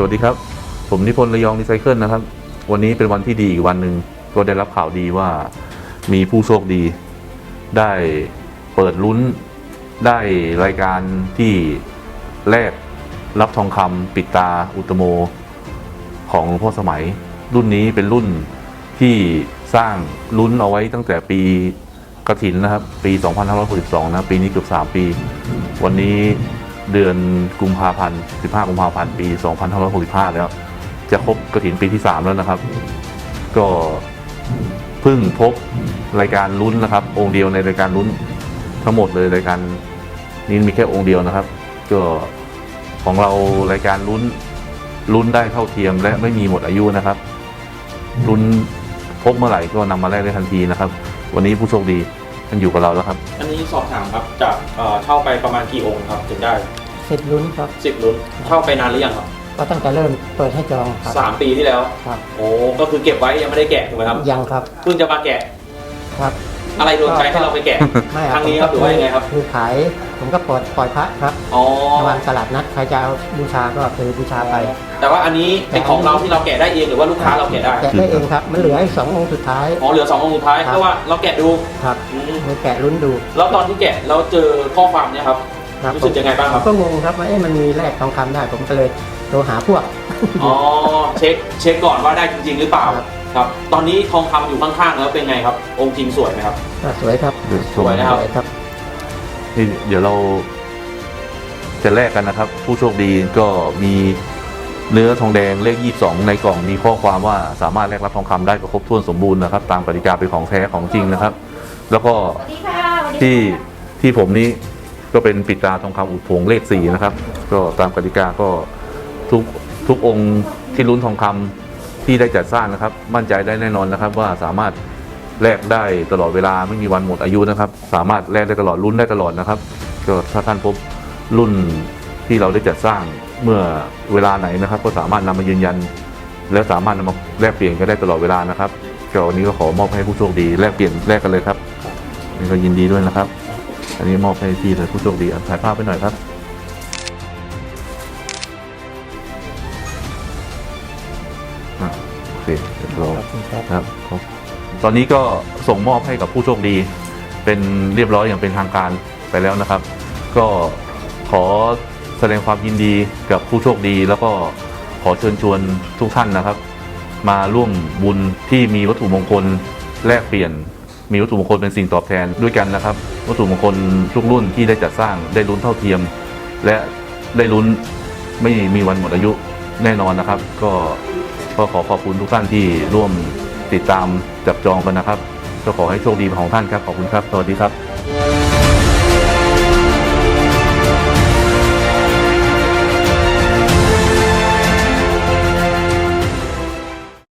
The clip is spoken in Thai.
สวัสดีครับ ผมนิพนธ์ระยองรีไซเคิลนะครับ วันนี้เป็นวันที่ดีอีกวันหนึ่งก็ได้รับข่าวดีว่ามีผู้โชคดี ได้เปิดลุ้นได้รายการที่แรกรับทองคำปิดตาอุตโม ของหลวงพ่อสมัย รุ่นนี้เป็นรุ่นที่สร้างลุ้นเอาไว้ตั้งแต่ปีกระถินนะครับ ปี 2562 นะ ปีนี้เกือบ 3 ปี วันนี้ เดือนกุมภาพันธ์ 15 กุมภาพันธ์ ปี 2565 แล้ว จะครบกระถินปีที่ 3 แล้วนะครับ ก็เพิ่งพบรายการลุ้นนะครับ องค์เดียวในรายการลุ้นทั้งหมดเลยรายการนี้มีแค่องค์เดียวนะครับ ก็ของเรารายการลุ้นลุ้นได้เท่าเทียมและไม่มีหมดอายุนะครับลุ้นพบเมื่อไหร่ก็นำมาแลกได้ทันทีนะครับ วันนี้ผู้โชคดีท่านอยู่กับเราแล้วครับ อันนี้สอบถามครับจากเอ่อเช่าไปประมาณกี่องค์ครับถึงได้ สิบลุ้นครับสิบลุ้นเช่าไปนานหรือยังครับก็ตั้งแต่เริ่มเปิดให้จองครับสามปีที่แล้วครับ โอ้ก็คือเก็บไว้ยังไม่ได้แกะถูกไหมครับยังครับเพิ่งจะมาแกะครับ อะไรโดนใจให้เราไปแกะไม่ครั้งนี้ครับหรือว่ายังไงครับคือขายผมก็ปล่อยปล่อยพระครับอ๋อในวันตลาดนัดใครจะเอาบูชาก็คือบูชาไป แต่ว่าอันนี้เป็นของเราที่เราแกะได้เองหรือว่าลูกค้าเราแกะได้แกะได้เองครับ มันเหลืออีกสององค์สุดท้ายอ๋อเหลือสององค์สุดท้ายครับเพราะว่าเราแกะดูครับอืมเลยแกะลุ้นดู แล้วตอนที่แกะเราเจอข้อความเนี่ยครับ ครับ รู้สึกยังไงบ้างผครัมบก็งงครับว่าเอ๊ะมันมีแลกทองคำได้ผมก็เลยโทรหาพวก อ๋อ เช็คเช็คก่อนว่าได้จริง ๆ หรือเปล่าครับ ครับ ตอนนี้ทองคำอยู่ข้างๆแล้วเป็นไงครับ องค์จริงสวยไหมครับ ก็สวยครับสวยนะ ครับ สวยครับ นี่เดี๋ยวเราจะแลกกันนะครับ ผู้โชคดีก็มีเนื้อทองแดงเลข 22 ในกล่องมีข้อความว่าสามารถแลกรับทองคำได้ก็ครบถ้วนสมบูรณ์นะครับ ตามกติกาเป็นของแท้ของจริงนะครับ แล้วก็สวัสดีค่ะสวัสดีค่ะที่ที่ผมนี้ ก็เป็นปิดตาทองคำอุดผงเลขสี่นะครับ ก็ตามกติกาก็ทุกทุกองค์ที่ลุ้นทองคำที่ได้จัดสร้างนะครับ มั่นใจได้แน่นอนนะครับ ว่าสามารถแลกได้ตลอดเวลาไม่มีวันหมดอายุนะครับ สามารถแลกได้ตลอดลุ้นได้ตลอดนะครับก็ถ้าท่านพบรุ่นที่เราได้จัดสร้างเมื่อเวลาไหนนะครับ ก็สามารถนำมายืนยัน และสามารถนำมาแลกเปลี่ยนกันได้ตลอดเวลานะครับก็วันนี้ก็ขอมอบให้ผู้โชคดีแลกเปลี่ยนแลกกันเลยครับนี่ก็ยินดีด้วยนะครับ อันนี้มอบให้พี่เลยผู้โชคดีอะถ่ายภาพไปหน่อยครับ อะโอเคเรียบร้อยขอบคุณครับครับครับตอนนี้ก็ส่งมอบให้กับผู้โชคดี เป็นเรียบร้อยอย่างเป็นทางการไปแล้วนะครับ ก็ขอแสดงความยินดีกับผู้โชคดี แล้วก็ขอเชิญชวนทุกท่านนะครับ มาร่วมบุญที่มีวัตถุมงคลแลกเปลี่ยน มีวัตถุมงคลเป็นสิ่งตอบแทนด้วยกันนะครับ วัตถุมงคลทุกรุ่นที่ได้จัดสร้างได้ลุ้นเท่าเทียม และได้ลุ้นไม่มีวันหมดอายุแน่นอนนะครับ ก็ก็ขอขอบคุณทุกท่านที่ร่วมติดตามจับจองกันนะครับก็ขอให้โชคดีของท่านครับขอบคุณครับสวัสดีครับ